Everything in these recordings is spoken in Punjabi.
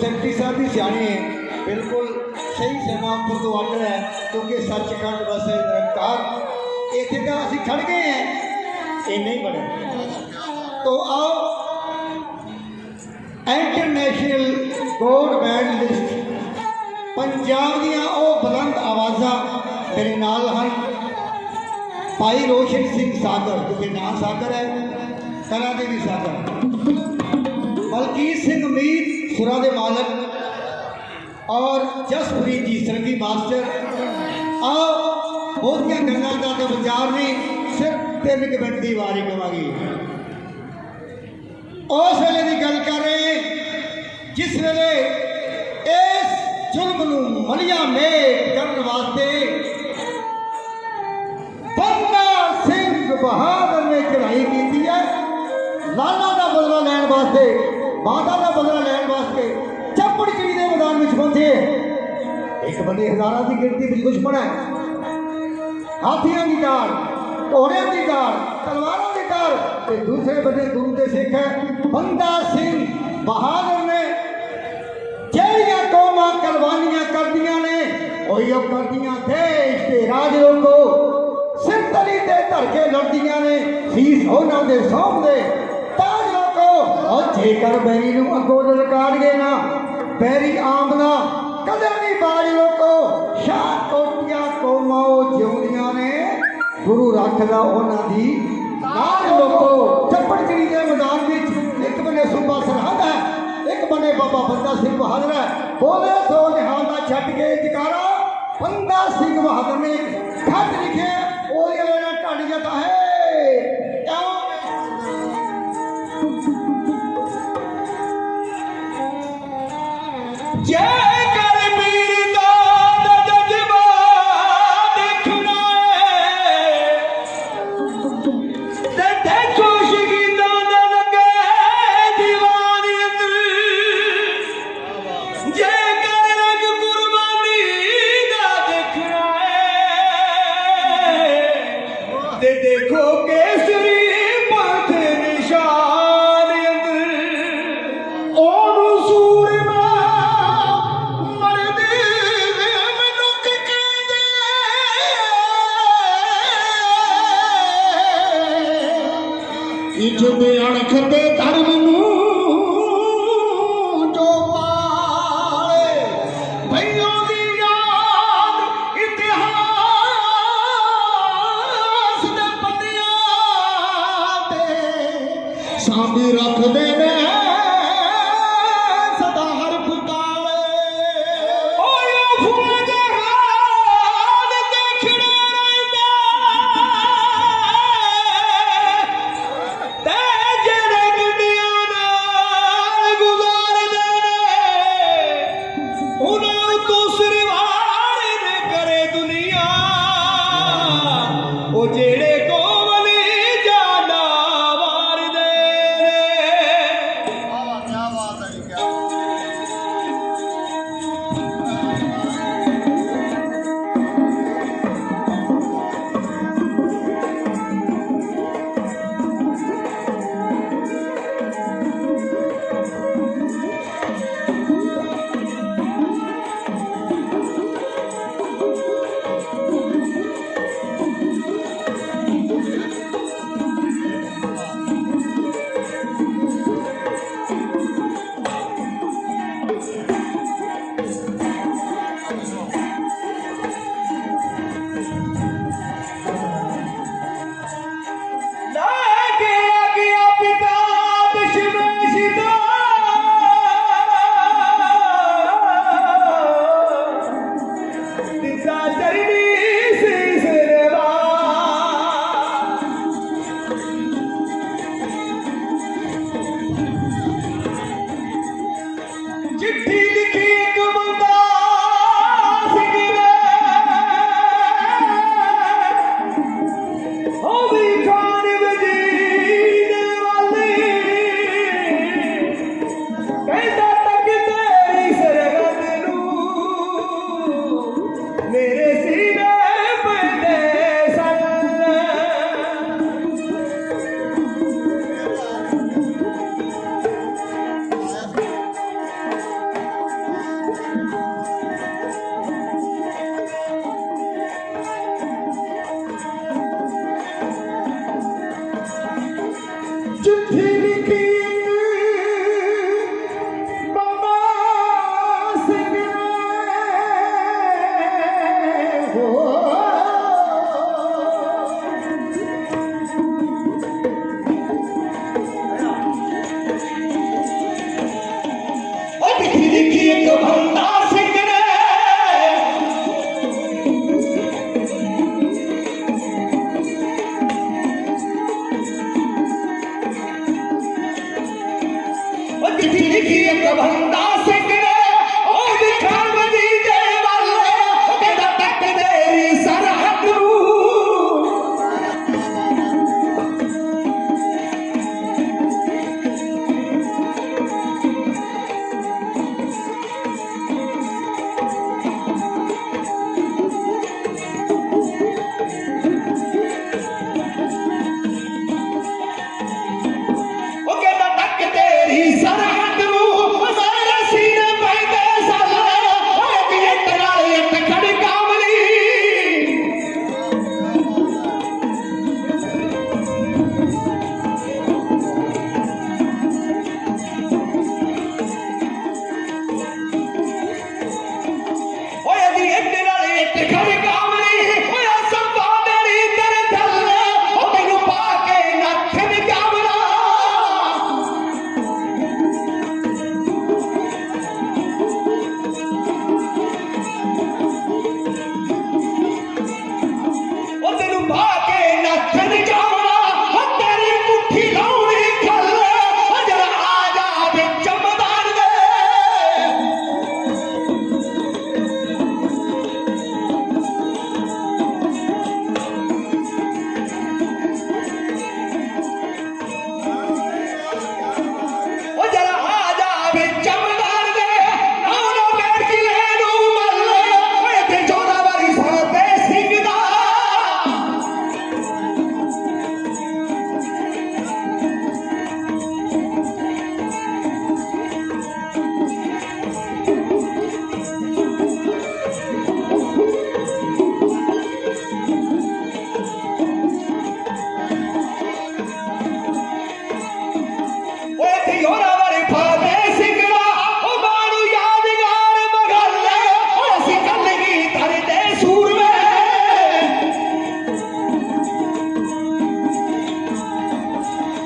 ਸੈਕਟਰੀ ਸਾਹਿਬ ਵੀ ਸਿਆਣੇ ਹੈ। ਬਿਲਕੁਲ ਸਹੀ ਸਮਾਂ ਉੱਪਰ ਤੋਂ ਅੱਡ ਹੈ, ਕਿਉਂਕਿ ਸੱਚਖੰਡ ਵਸੇ ਨਿਰੰਕਾਰ। ਇੱਥੇ ਤਾਂ ਅਸੀਂ ਖੜ ਗਏ ਹਾਂ। ਇਹ ਨਹੀਂ ਬਣਿਆ ਤੋਂ ਆਓ। ਇੰਟਰਨੈਸ਼ਨਲ ਗੋਲਡ ਮੈਡਲਿਸਟ ਪੰਜਾਬ ਦੀਆਂ ਉਹ ਬੁਲੰਦ ਆਵਾਜ਼ਾਂ ਮੇਰੇ ਨਾਲ ਹਨ। ਭਾਈ ਰੋਸ਼ਨ ਸਿੰਘ ਸਾਗਰ, ਜਿਹਦੇ ਨਾਂ ਸਾਗਰ ਹੈ ਕਲਾ ਦੇ ਵੀ ਸਾਗਰ। ਮਲਕੀਤ ਸਿੰਘ ਮੀਤ ਸੁਰਾਂ ਦੇ ਮਾਲਕ ਔਰ ਜਸਪ੍ਰੀਤ ਜੀ ਸਰੰਗੀ ਮਾਸਟਰ। ਆਓ ਉਹਦੀਆਂ ਗੱਲਾਂ ਦਾ ਤੇ ਵਿਚਾਰ ਨਹੀਂ, ਸਿਰਫ ਤਿੰਨ ਕੁ ਮਿੰਟ ਦੀ ਵਾਰੀ ਕਵਾਂਗੀ। ਉਸ ਵੇਲੇ ਦੀ ਗੱਲ ਕਰ ਰਹੇ ਜਿਸ ਵੇਲੇ ਇਸ ਜ਼ੁਲਮ ਨੂੰ ਮਲੀਆ ਮੇਟ ਕਰਨ ਵਾਸਤੇ ਬੰਦਾ ਸਿੰਘ ਬਹਾਦਰ ਨੇ ਚੜਾਈ ਕੀਤੀ ਹੈ, ਲਾਲਾ ਦਾ ਬਦਲਾ ਲੈਣ ਵਾਸਤੇ। ਮਾਤਾ ਦਾ ਬਦਲਾ ਲੈਣ ਵਾਸਤੇ ਚੱਪੜ ਚਿੜੀ ਦੇ ਮੈਦਾਨ ਵਿੱਚ ਪਹੁੰਚੇ। ਇੱਕ ਬੰਦੇ ਹਜ਼ਾਰਾਂ ਦੀ ਗਿਣਤੀ ਵਿੱਚ ਦੁਸ਼ਮਣ ਹੈ। ਹਾਥੀਆਂ ਦੀ ਢਾਲ ਘੋੜਿਆਂ ਦੀ ਢਾਲ ਤਲਵਾਰਾਂ ਦੀ ਢਾਲ ਤੇ ਦੂਸਰੇ ਬੰਦੇ ਗੁਰੂ ਦੇ ਸਿੱਖ ਹੈ। ਬੰਦਾ ਸਿੰਘ ਬਹਾਦਰ ਨੇ ਜਿਹੜੀਆਂ ਕੌਮਾਂ ਕੁਰਬਾਨੀਆਂ ਕਰਦੀਆਂ ਨੇ, ਉਹੀ ਉਹ ਕਰਦੀਆਂ ਦੇਸ਼ ਦੇ ਰਾਜ ਲੋਕੋ ਸਿਰ ਤਲੀ ਤੇ ਧਰ ਕੇ ਲੜਦੀਆਂ ਨੇ। ਸੀਸ ਉਹਨਾਂ ਦੇ ਸੌਂਪਦੇ ਤਾਜ ਲੋਕੋ ਉਹ ਜੇਕਰ ਬੈਰੀ ਨੂੰ ਅੱਗੋਂ ਲਲਕਾਰਗੇ ਨਾ ਬੈਰੀ ਆਮਨਾ ਕਦੇ ਨਹੀਂ ਬਾਜ ਲੋਕੋ ਸ਼ਾਹ ਕੋਟੀਆਂ ਕੌਮਾਂ ਉਹ ਜਿਉਂਦੀਆਂ ਨੇ ਗੁਰੂ ਰੱਖਦਾ ਉਹਨਾਂ ਦੀ ਨਾਲ ਲੋਕੋ ਚੱਪੜਚੜੀ ਦੇ ਮੈਦਾਨ ਵਿੱਚ ਇੱਕ ਬੰਨੇ ਸੂਬਾ ਸਰਹੰਦ ਹੈ ਇੱਕ ਬੰਨੇ ਬਾਬਾ ਬੰਦਾ ਸਿੰਘ ਬਹਾਦਰ ਹੈ ਬੋਲੇ ਸੋ ਨਿਹਾਲ ਦਾ ਛੱਡ ਕੇ ਜਕਾਰਾ ਬੰਦਾ ਸਿੰਘ ਬਹਾਦਰ ਨੇ ਇੱਕ ਖੱਤ ਲਿਖਿਆ ਉਹ ਜਿਹੜਾ ਢੱਡ ਜਾਂਦਾ ਹੈ ਜੈ ਸਾਂਭੀ ਰੱਖਦੇ ਨੇ। मोद तिनकी कबंदा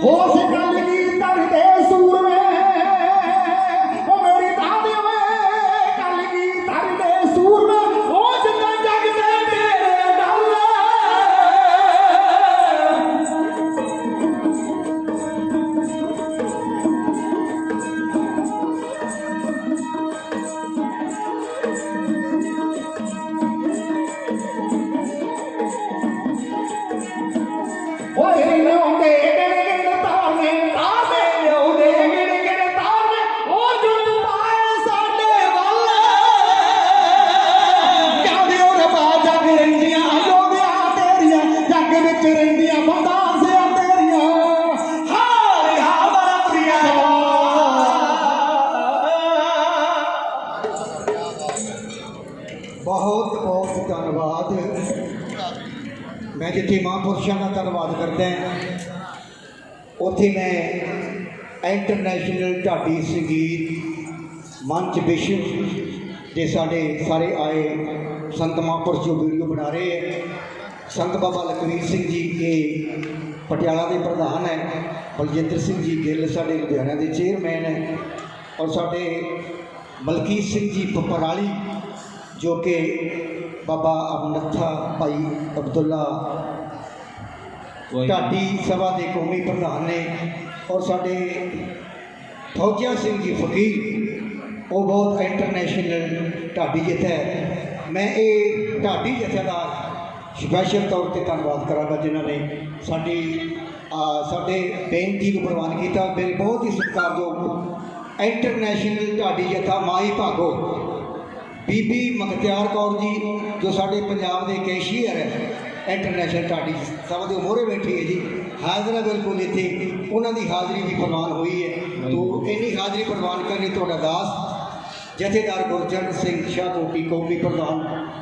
和我学钢琴。ਦੀ ਰਹਿੰਦੀਆਂ ਬੰਦਾਂ ਬਹੁਤ ਬਹੁਤ ਧੰਨਵਾਦ। ਮੈਂ ਜਿੱਥੇ ਮਹਾਂਪੁਰਸ਼ਾਂ ਦਾ ਧੰਨਵਾਦ ਕਰਦਾ ਉੱਥੇ ਮੈਂ ਇੰਟਰਨੈਸ਼ਨਲ ਢਾਡੀ ਸੰਗੀਤ ਮੰਚ ਵਿਸ਼ਵ ਦੇ ਸਾਡੇ ਸਾਰੇ ਆਏ ਸੰਤ ਮਹਾਂਪੁਰਸ਼ ਜੋ ਵੀਡੀਓ ਬਣਾ ਰਹੇ ਹੈ। ਸੰਤ ਬਾਬਾ ਲਖਵੀਰ ਸਿੰਘ ਜੀ ਇਹ ਪਟਿਆਲਾ ਦੇ ਪ੍ਰਧਾਨ ਹੈ ਬਲਜਿੰਦਰ ਸਿੰਘ ਜੀ ਗਿੱਲ ਸਾਡੇ ਲੁਧਿਆਣਾ ਦੇ ਚੇਅਰਮੈਨ ਹੈ ਔਰ ਸਾਡੇ ਮਲਕੀਤ ਸਿੰਘ ਜੀ ਪਪਰਾਲੀ ਜੋ ਕਿ ਬਾਬਾ ਅਮਨੱਥਾ ਭਾਈ ਅਬਦੁੱਲਾ ਢਾਡੀ ਸਭਾ ਦੇ ਕੌਮੀ ਪ੍ਰਧਾਨ ਨੇ ਔਰ ਸਾਡੇ ਫੌਜਾ ਸਿੰਘ ਜੀ ਫਕੀਰ ਉਹ ਬਹੁਤ ਇੰਟਰਨੈਸ਼ਨਲ ਢਾਡੀ ਜਥਾ ਹੈ। ਮੈਂ ਇਹ ਢਾਡੀ ਜਥੇ ਦਾ ਸਪੈਸ਼ਲ ਤੌਰ ਤੇ ਧੰਨਵਾਦ ਕਰਾਂਗਾ ਜਿਨ੍ਹਾਂ ਨੇ ਸਾਡੀ ਸਾਡੇ ਬੇਨਤੀ ਨੂੰ ਪ੍ਰਵਾਨ ਕੀਤਾ। ਮੇਰੇ ਬਹੁਤ ਹੀ ਸਤਿਕਾਰਯੋਗ ਇੰਟਰਨੈਸ਼ਨਲ ਢਾਡੀ ਜਥਾ ਮਾਈ ਭਾਗੋ, ਬੀਬੀ ਮਖਤਿਆਰ ਕੌਰ ਜੀ ਜੋ ਸਾਡੇ ਪੰਜਾਬ ਦੇ ਕੈਸ਼ੀਅਰ ਹੈ, ਇੰਟਰਨੈਸ਼ਨਲ ਢਾਡੀ ਸਭ ਦੇ ਮੋਹਰੇ ਬੈਠੀ ਹੈ ਜੀ। ਹਾਜ਼ਰਾ ਬਿਲਕੁਲ ਇੱਥੇ ਉਹਨਾਂ ਦੀ ਹਾਜ਼ਰੀ ਵੀ ਪ੍ਰਵਾਨ ਹੋਈ ਹੈ। ਤੋਂ ਇੰਨੀ ਹਾਜ਼ਰੀ ਪ੍ਰਵਾਨ ਕਰਨੀ ਤੁਹਾਡਾ ਦਾਸ, ਜਥੇਦਾਰ ਗੁਰਚਰਨ ਸਿੰਘ ਸ਼ਾਹ ਕੋਟੀ ਕੌਮੀ ਪ੍ਰਧਾਨ